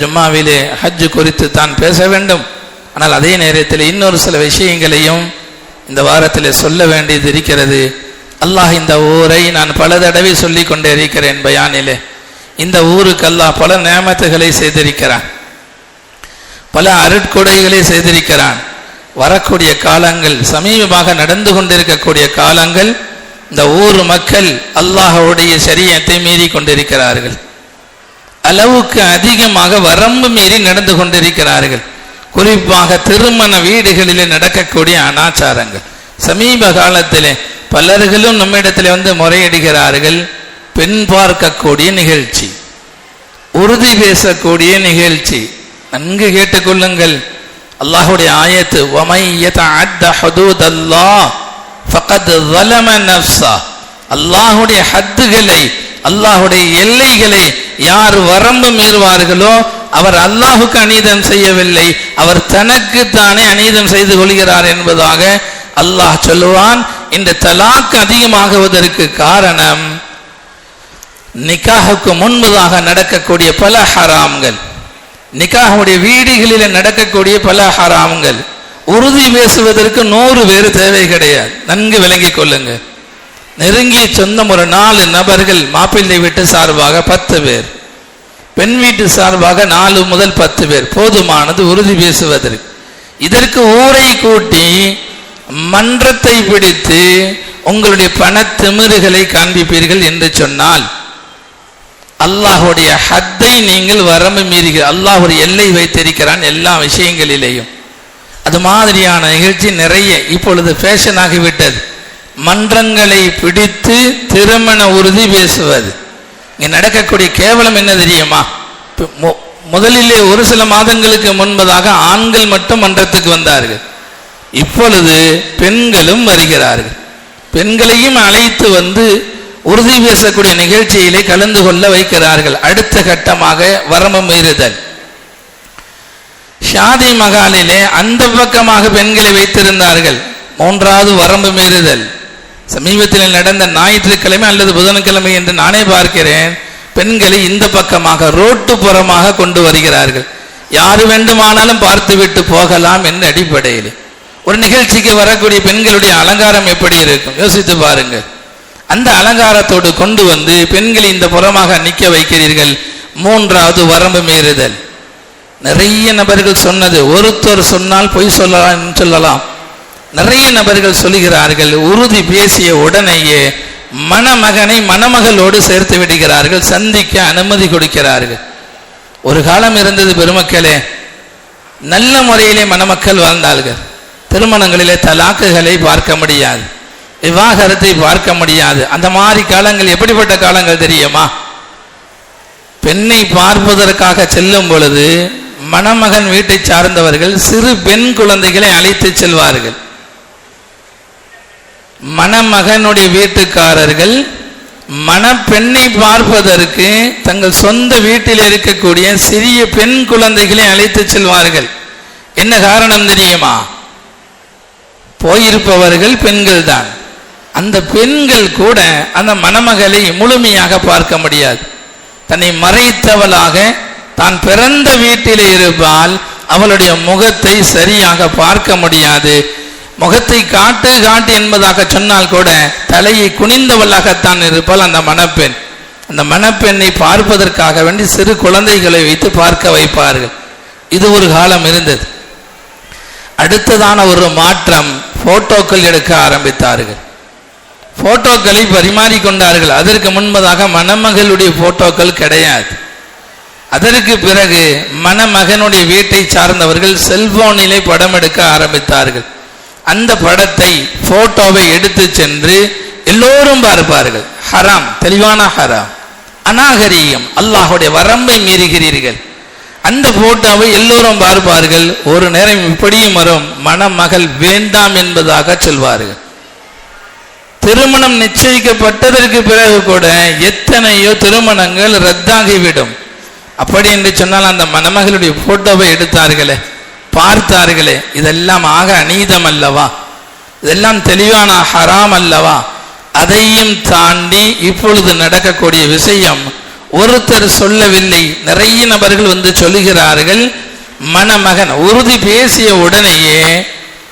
ஜும்மாவிலே ஹஜ் குறித்து தான் பேச வேண்டும். ஆனால் அதே நேரத்தில் இன்னொரு சில விஷயங்களையும் இந்த வாரத்தில் சொல்ல வேண்டியது இருக்கிறது. அல்லாஹ் இந்த ஊரை நான் பல தடவை சொல்லி கொண்டே இருக்கிறேன் பயானிலே. இந்த ஊருக்கு அல்லாஹ் பல நேமத்துகளை செய்திருக்கிறான். பல அருட்கொடைகளை செய்திருக்கிறான். வரக்கூடிய காலங்கள் சமீபமாக நடந்து கொண்டிருக்கக்கூடிய காலங்கள் இந்த ஊர் மக்கள் அல்லாஹ்வுடைய சரியத்தை மீறி கொண்டிருக்கிறார்கள். அளவுக்கு அதிகமாக வரம்பு மீறி நடந்து கொண்டிருக்கிறார்கள். குறிப்பாக திருமண வீடுகளிலே நடக்கக்கூடிய அனாச்சாரங்கள். சமீப காலத்திலே பலர்களும் நம்மிடத்தில் வந்து முறையிடுகிறார்கள். பெண் பார்க்கக்கூடிய நிகழ்ச்சி. உறுதி பேசக்கூடிய நிகழ்ச்சி. நன்கு கேட்டுக்கொள்ளுங்கள். அல்லாஹுடைய ஆயத்து அல்லாஹுடைய ஹத்துகளை அல்லாஹுடைய எல்லைகளை யார் வரம்பு மீறுவார்களோ அவர் அல்லாஹுக்கு அநீதம் செய்யவில்லை. அவர் தனக்கு தானே அநீதம் செய்து கொள்கிறார் என்பதாக அல்லாஹ் சொல்லுவான். இந்த தலாக் அதிகமாகுவதற்கு காரணம் நிக்காஹுக்கு முன்பதாக நடக்கக்கூடிய பல ஹராம்கள். நிக்காஹுடைய வீடுகளில் நடக்கக்கூடிய பல ஹராம்கள். உறுதி பேசுவதற்கு நூறு பேர் தேவை கிடையாது. நன்கு விளங்கிக் கொள்ளுங்கள். நெருங்கிய சொந்தம் ஒரு நாலு நபர்கள் மாப்பிள்ளை வீட்டு சார்பாக பத்து பேர். பெண் வீட்டு சார்பாக நாலு முதல் பத்து பேர். போதுமானது உறுதி பேசுவதற்கு. இதற்கு ஊரை கூட்டி மன்றத்தை பிடித்து உங்களுடைய பணத்திமிறுகளை காண்பிப்பீர்கள் என்று சொன்னால் அல்லாஹுடைய ஹத்தை நீங்கள் வரம்பு மீறுகிறீர்கள் அல்லாஹ் ஒரு எல்லை வைத்திருக்கிறான் எல்லா விஷயங்களிலேயும். அது மாதிரியான நிகழ்ச்சி நிறைய இப்பொழுது ஃபேஷன் ஆகிவிட்டது. மன்றங்களை பிடித்து திருமண உறுதி பேசுவது. இங்கே நடக்கக்கூடிய கேவலம் என்ன தெரியுமா? முதலிலே ஒரு சில மாதங்களுக்கு முன்பதாக ஆண்கள் மட்டும் மன்றத்துக்கு வந்தார்கள். இப்பொழுது பெண்களும் வருகிறார்கள். பெண்களையும் அழைத்து வந்து உறுதி பேசக்கூடிய நிகழ்ச்சியிலே கலந்து கொள்ள வைக்கிறார்கள். அடுத்த கட்டமாக வரம்பு மீறுதல். ஷாதி மகாலிலே அந்த பக்கமாக பெண்களை வைத்திருந்தார்கள். மூன்றாவது வரம்பு மீறுதல். சமீபத்தில் நடந்த ஞாயிற்றுக்கிழமை அல்லது புதன்கிழமை என்று நானே பார்க்கிறேன் பெண்களை இந்த பக்கமாக ரோட்டு புறமாக கொண்டு வருகிறார்கள். யாரு வேண்டுமானாலும் பார்த்துவிட்டு போகலாம் என்ற அடிப்படையில். ஒரு நிகழ்ச்சிக்கு வரக்கூடிய பெண்களுடைய அலங்காரம் எப்படி இருக்கும்? யோசித்து பாருங்க அந்த அலங்காரத்தோடு கொண்டு வந்து பெண்களை இந்த புறமாக நிற்க வைக்கிறீர்கள். மூன்றாவது வரம்பு மீறுதல். நிறைய நபர்கள் சொன்னது ஒருத்தர் சொன்னால் பொய் சொல்லலாம் சொல்லலாம். நிறைய நபர்கள் சொல்லுகிறார்கள் உறுதி பேசிய உடனேயே மணமகனை மணமகளோடு சேர்த்து விடுகிறார்கள் சந்திக்க அனுமதி கொடுக்கிறார்கள். ஒரு காலம் இருந்தது பெருமக்களே நல்ல முறையிலே மணமக்கள் வாழ்ந்தார்கள். திருமணங்களிலே தலாக்குகளை பார்க்க முடியாது விவாகரத்தை பார்க்க முடியாது. அந்த மாதிரி காலங்கள் எப்படிப்பட்ட காலங்கள் தெரியுமா? பெண்ணை பார்ப்பதற்காக செல்லும் பொழுது மணமகன் வீட்டை சார்ந்தவர்கள் சிறு பெண் குழந்தைகளை அழைத்து செல்வார்கள். மணமகனுடைய வீட்டுக்காரர்கள் மணப்பெண்ணை பார்ப்பதற்கு தங்கள் சொந்த வீட்டில் இருக்கக்கூடிய சிறிய பெண் குழந்தைகளை அழைத்து செல்வார்கள். என்ன காரணம் தெரியுமா? போயிருப்பவர்கள் பெண்கள் தான் அந்த பெண்கள் கூட அந்த மணமகளை முழுமையாக பார்க்க முடியாது. தன்னை மறைத்தவளாக தான் பிறந்த வீட்டில் இருப்பால் அவளுடைய முகத்தை சரியாக பார்க்க முடியாது. முகத்தை காட்டு காட்டு என்பதாக சொன்னால் கூட தலையை குனிந்தவளாகத்தான் இருப்பாள் அந்த மணப்பெண். அந்த மணப்பெண்ணை பார்ப்பதற்காக வேண்டி சிறு குழந்தைகளை வைத்து பார்க்க வைப்பார்கள். இது ஒரு காலம் இருந்தது. அடுத்ததான ஒரு மாற்றம் போட்டோக்கள் எடுக்க ஆரம்பித்தார்கள். போட்டோக்களை பரிமாறிக்கொண்டார்கள் அதற்கு முன்பதாக மணமகளுடைய போட்டோக்கள் கிடையாது. அதற்கு பிறகு மணமகனுடைய வீட்டை சார்ந்தவர்கள் செல்போனிலே படம் எடுக்க ஆரம்பித்தார்கள். அந்த படத்தை போட்டோவை எடுத்து சென்று எல்லோரும் பார்ப்பார்கள். ஹராம் தெளிவான ஹராம். அநாகரீகம் அல்லாஹுடைய வரம்பை மீறுகிறீர்கள். அந்த போட்டோவை எல்லோரும் பார்ப்பார்கள். ஒரு நேரம் இப்படியும் வரும் மணமகள் வேண்டாம் என்பதாக சொல்வார்கள். திருமணம் நிச்சயிக்கப்பட்டதற்கு பிறகு கூட எத்தனையோ திருமணங்கள் ரத்தாகிவிடும். அப்படி என்று சொன்னால் அந்த மணமகளுடைய போட்டோவை எடுத்தார்களே. பார்த்தார்களே இதெல்லாம் ஆக அநீதம் அல்லவா? இதெல்லாம் தெளிவான ஹராம் அல்லவா? அதையும் தாண்டி இப்பொழுது நடக்கக்கூடிய விஷயம் ஒருத்தர் சொல்லவில்லை. நிறைய நபர்கள் வந்து சொல்லுகிறார்கள் மணமகன் உறுதி பேசிய உடனேயே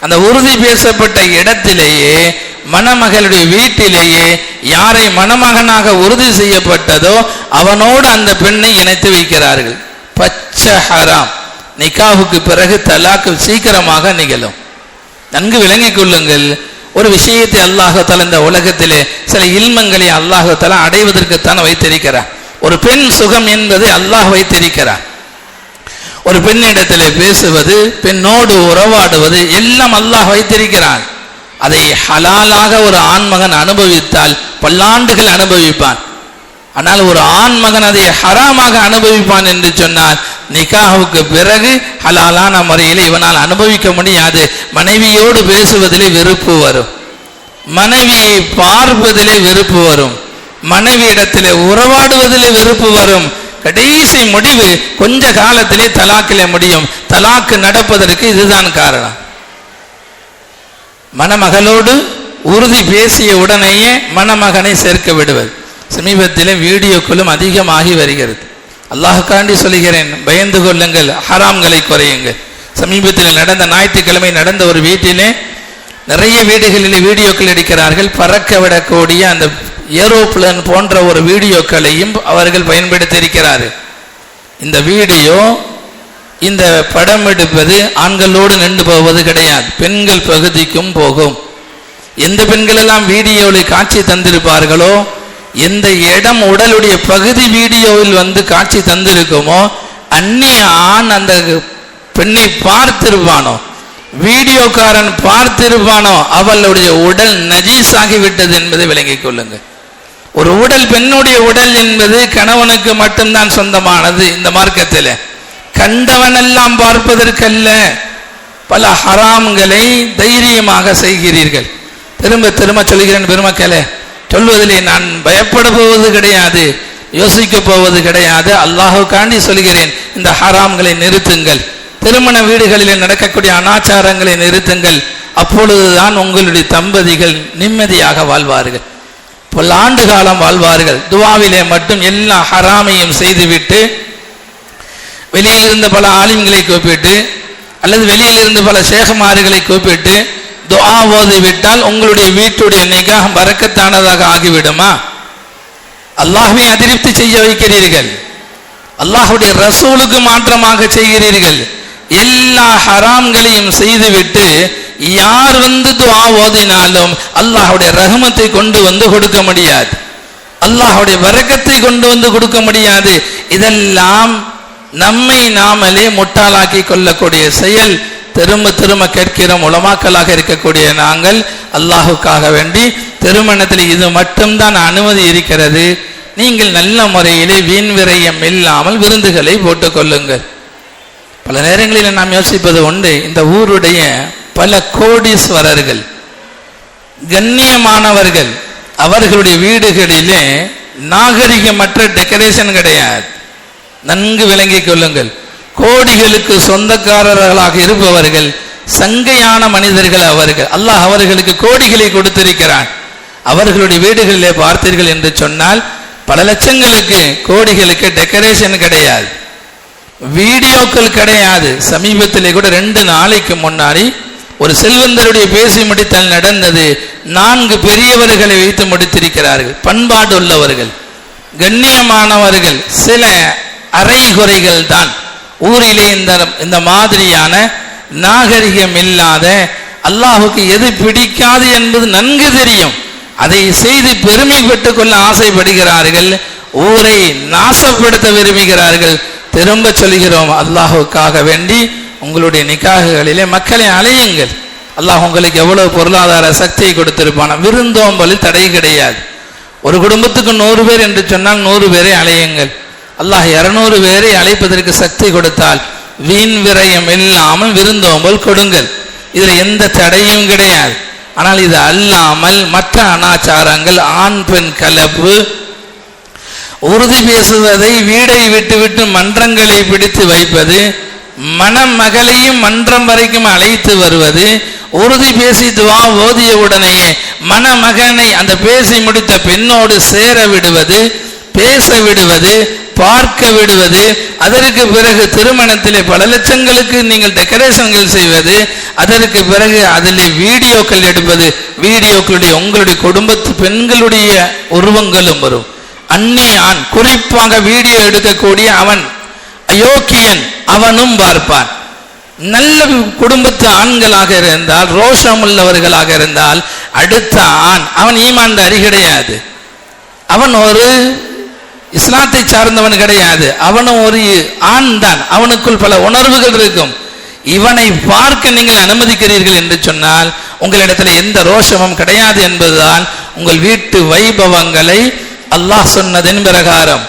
அந்த உறுதி பேசப்பட்ட இடத்திலேயே மணமகளுடைய வீட்டிலேயே யாரை மணமகனாக உறுதி செய்யப்பட்டதோ அவனோடு அந்த பெண்ணை இணைத்து வைக்கிறார்கள். பச்சை ஹராம். நிக்காவுக்கு பிறகு தலாக்கு சீக்கிரமாக நிகழும். நன்கு விளங்கிக் கொள்ளுங்கள். ஒரு விஷயத்தை அல்லாஹால இந்த உலகத்திலே சில இல்மங்களை அல்லாஹால அடைவதற்குத்தான் வைத்திருக்கிறார். ஒரு பெண் சுகம் என்பதை அல்லாஹ் வைத்திருக்கிறார். ஒரு பெண்ணிடத்திலே பேசுவது பெண்ணோடு உறவாடுவது எல்லாம் அல்லாஹ் வைத்திருக்கிறான். அதை ஹலாலாக ஒரு ஆண்மகன் அனுபவித்தால் பல்லாண்டுகள் அனுபவிப்பான். ஆனால் ஒரு ஆண் மகன் அதை ஹராமாக அனுபவிப்பான் என்று சொன்னால் நிகாவுக்கு பிறகு ஹலாலான முறையில் இவனால் அனுபவிக்க முடியாது. மனைவியோடு பேசுவதிலே வெறுப்பு வரும். மனைவியை பார்ப்பதிலே வெறுப்பு வரும். மனைவியிடத்திலே உறவாடுவதிலே வெறுப்பு வரும். கடைசி முடிவு கொஞ்ச காலத்திலே தலாக்கிலே முடியும். தலாக்கு நடப்பதற்கு இதுதான் காரணம். மணமகளோடு உறுதி பேசிய உடனேயே மணமகனை சேர்க்க விடுவது. சமீபத்தில் வீடியோக்களும் அதிகமாகி வருகிறது. அல்லாஹுக்காண்டி சொல்லுகிறேன் பயந்து கொள்ளுங்கள் ஹராம்களை குறையுங்கள். சமீபத்தில் நடந்த ஞாயிற்றுக்கிழமை நடந்த ஒரு வீட்டிலே நிறைய வீடுகளில் வீடியோக்கள் எடுக்கிறார்கள். பறக்க விடக்கூடிய அந்த ஏரோப்ளேன் போன்ற ஒரு வீடியோக்களையும் அவர்கள் பயன்படுத்தியிருக்கிறார்கள். இந்த வீடியோ இந்த படம் எடுப்பது ஆண்களோடு நின்று போவது கிடையாது. பெண்கள் பகுதிக்கும் போகும். எந்த பெண்கள் எல்லாம் வீடியோவில் காட்சி தந்திருப்பார்களோ எந்த இடம் உடலுடைய பகுதி வீடியோவில் வந்து காட்சி தந்திருக்குமோ அந்நிய ஆண் அந்த பெண்ணை பார்த்திருப்பானோ வீடியோக்காரன் பார்த்திருப்பானோ அவளுடைய உடல் நஜீஸ் ஆகிவிட்டது என்பதை விளங்கிக் கொள்ளுங்கள். ஒரு உடல் பெண்ணுடைய உடல் என்பது கணவனுக்கு மட்டும்தான் சொந்தமானது இந்த மார்க்கத்தில். கண்டவனெல்லாம் பார்ப்பதற்கல்ல. பல ஹராம்களை தைரியமாக செய்கிறீர்கள். திரும்ப திரும்ப சொல்கிறேன் பெருமக்களே சொல்வதிலே நான் பயப்பட போவது கிடையாது யோசிக்க போவது கிடையாது. அல்லாஹுக்காண்டி சொல்கிறேன் இந்த ஹராம்களை நிறுத்துங்கள். திருமண வீடுகளில் நடக்கக்கூடிய அனாச்சாரங்களை நிறுத்துங்கள். அப்பொழுதுதான் உங்களுடைய தம்பதிகள் நிம்மதியாக வாழ்வார்கள். பல ஆண்டு காலம் வாழ்வார்கள். துவாவிலே மட்டும் எல்லா ஹராமையும் செய்துவிட்டு வெளியில் இருந்த பல ஆலிம்களை கூப்பிட்டு அல்லது வெளியில் இருந்து பல சேகமாறுகளை கூப்பிட்டு துஆ ஓதிவிட்டால் உங்களுடைய வீட்டுடைய நிகாம் வரக்கத்தானதாக ஆகிவிடுமா? அல்லாஹுவை அதிருப்தி செய்ய வைக்கிறீர்கள். அல்லாஹுடைய ரசூலுக்கு மாற்றமாக செய்கிறீர்கள். எல்லா ஹராம்களையும் செய்துவிட்டு யார் வந்து துவா ஓதினாலும் அல்லாஹுடைய ரகமத்தை கொண்டு வந்து கொடுக்க முடியாது. அல்லாஹுடைய வரக்கத்தை கொண்டு வந்து கொடுக்க முடியாது. இதெல்லாம் நம்மை நாமலே முட்டாளாக்கி கொள்ளக்கூடிய செயல். திரும்ப திரும்ப கேட்கிறோம் உலமாக்கலாக இருக்கக்கூடிய நாங்கள் அல்லாஹுக்காக வேண்டி திருமணத்தில் இது மட்டும்தான் அனுமதி இருக்கிறது. நீங்கள் நல்ல முறையிலே வீண் விரயம் இல்லாமல் விருந்துகளை போட்டுக்கொள்ளுங்கள். பல நேரங்களில் நாம் யோசிப்பது உண்டு இந்த ஊருடைய பல கோடீஸ்வரர்கள் கண்ணியமானவர்கள் அவர்களுடைய வீடுகளிலே நாகரிகமற்ற டெக்கரேஷன் கிடையாது. நன்கு விளங்கிக் கொள்ளுங்கள். கோடிகளுக்கு சொந்தக்காரர்களாக இருப்பவர்கள் சங்கையான மனிதர்கள் அவர்கள். அல்லாஹ் அவர்களுக்கு கோடிகளை கொடுத்திருக்கிறான். அவர்களுடைய வீடுகளிலே பார்த்தீர்கள் என்று சொன்னால் பல லட்சங்களுக்கு கோடிகளுக்கு டெக்கரேஷன் கிடையாது. வீடியோக்கள் கிடையாது. சமீபத்திலே கூட ரெண்டு நாளைக்கு முன்னாடி ஒரு செல்வந்தருடைய பேசி முடித்தல் நடந்தது. நான்கு பெரியவர்களை வைத்து முடித்திருக்கிறார்கள். பண்பாடு உள்ளவர்கள் கண்ணியமானவர்கள் சில அறைகுறைகள் தான் ஊரிலே இந்த இந்த மாதிரியான நாகரிகம் இல்லாத அல்லாஹுக்கு எது பிடிக்காது என்பது நன்கு தெரியும். அதை செய்து பெருமை பெற்றுக் கொள்ள ஆசைப்படுகிறார்கள். ஊரை நாசப்படுத்த விரும்புகிறார்கள். திரும்ப சொல்கிறோம் அல்லாஹுக்காக வேண்டி உங்களுடைய நிக்காகுகளிலே மக்களை அலையுங்கள் அல்லாஹ் உங்களுக்கு எவ்வளவு பொருளாதார சக்தியை கொடுத்திருப்பான? விருந்தோம்பலில் தடை கிடையாது. ஒரு குடும்பத்துக்கு நூறு பேர் என்று சொன்னால் நூறு பேரை அலையுங்கள் அல்லாஹ் இருநூறு பேரை அழைப்பதற்கு சக்தி கொடுத்தால் வீண் விரயம் இல்லாமல் விருந்தோம்பல் கொடுங்கள். இதுல எந்த தடையும் கிடையாது. ஆனால் இது அல்லாமல் மற்ற அனாச்சாரங்கள் ஆண் பெண் கலப்பு உறுதி பேசுவதை வீடை விட்டுவிட்டு மன்றங்களை பிடித்து வைப்பது மணமகளையும் மன்றம் வரைக்கும் அழைத்து வருவது உறுதி பேசி துவா ஓதிய உடனேயே மணமகனை அந்த பேசி முடித்த பெண்ணோடு சேர விடுவது பேச விடுவது பார்க்க விடுவது அதற்கு பிறகு திருமணத்திலே பல லட்சங்களுக்கு நீங்கள் டெக்கரேஷன்கள் செய்வது அதற்கு பிறகு அதில் வீடியோக்கள் எடுப்பது வீடியோக்களுடைய உங்களுடைய குடும்பத்து பெண்களுடைய உருவங்களும் வரும். அந்நிய ஆண் குறிப்பாக வீடியோ எடுக்கக்கூடிய அவன் அயோக்கியன் அவனும் பார்ப்பான். நல்ல குடும்பத்து ஆண்களாக இருந்தால் ரோஷம் உள்ளவர்களாக இருந்தால் அடுத்த ஆண் அவன் ஈமான்தாரி கிடையாது அவன் ஒரு இஸ்லாத்தை சார்ந்தவன் கிடையாது. அவனும் ஒரு ஆண் தான். அவனுக்குள் பல உணர்வுகள் இருக்கும். இவனை பார்க்க நீங்கள் அனுமதிக்கிறீர்கள் என்று சொன்னால் உங்களிடத்துல எந்த ரோஷமும் கிடையாது என்பதுதான் உங்கள் வீட்டு வைபவங்களை அல்லாஹ் சொன்னதின் பிரகாரம்.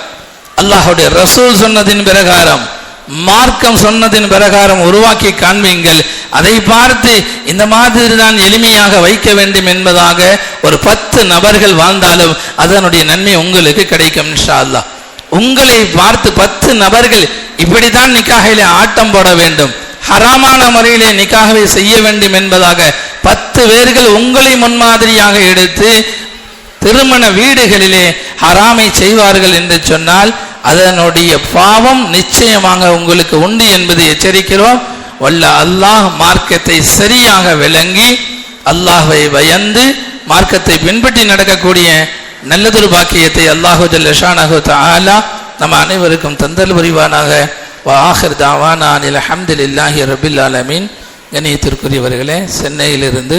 அல்லாஹுடைய ரசூல் சொன்னதின் பிரகாரம். மார்க்கம் சொன்னதின் பிரகாரம் உருவாக்கி காண்பீங்கள். அதை பார்த்து இந்த மாதிரி தான் எளிமையாக வைக்க வேண்டும் என்பதாக ஒரு பத்து நபர்கள் வாழ்ந்தாலும் அதனுடைய நன்மை உங்களுக்கு கிடைக்கும் இன்ஷா அல்லாஹ் உங்களை பார்த்து பத்து நபர்கள் இப்படித்தான் நிக்காகையில ஆட்டம் போட வேண்டும். ஹராமான முறையிலே நிக்காகவை செய்ய வேண்டும் என்பதாக பத்து பேர்கள் உங்களை முன்மாதிரியாக எடுத்து திருமண வீடுகளிலே ஹராமை செய்வார்கள் என்று சொன்னால் அதனுடைய பாவம் நிச்சயமாக உங்களுக்கு உண்டு என்பதை எச்சரிக்கிறோம். வல்ல அல்லாஹ் மார்க்கத்தை சரியாக விளங்கி அல்லாஹை பயந்து மார்க்கத்தை பின்பற்றி நடக்கக்கூடிய நல்லதொரு பாக்கியத்தை அல்லாஹு ஜல்லஷானஹு தஆலா நம்ம அனைவருக்கும் தந்தல் புரிவானாக. வாஹர் தாவானா அனில் அஹமதுல்லாஹி ரபில் ஆலமீன். கணியத்திற்குரியவர்களே சென்னையிலிருந்து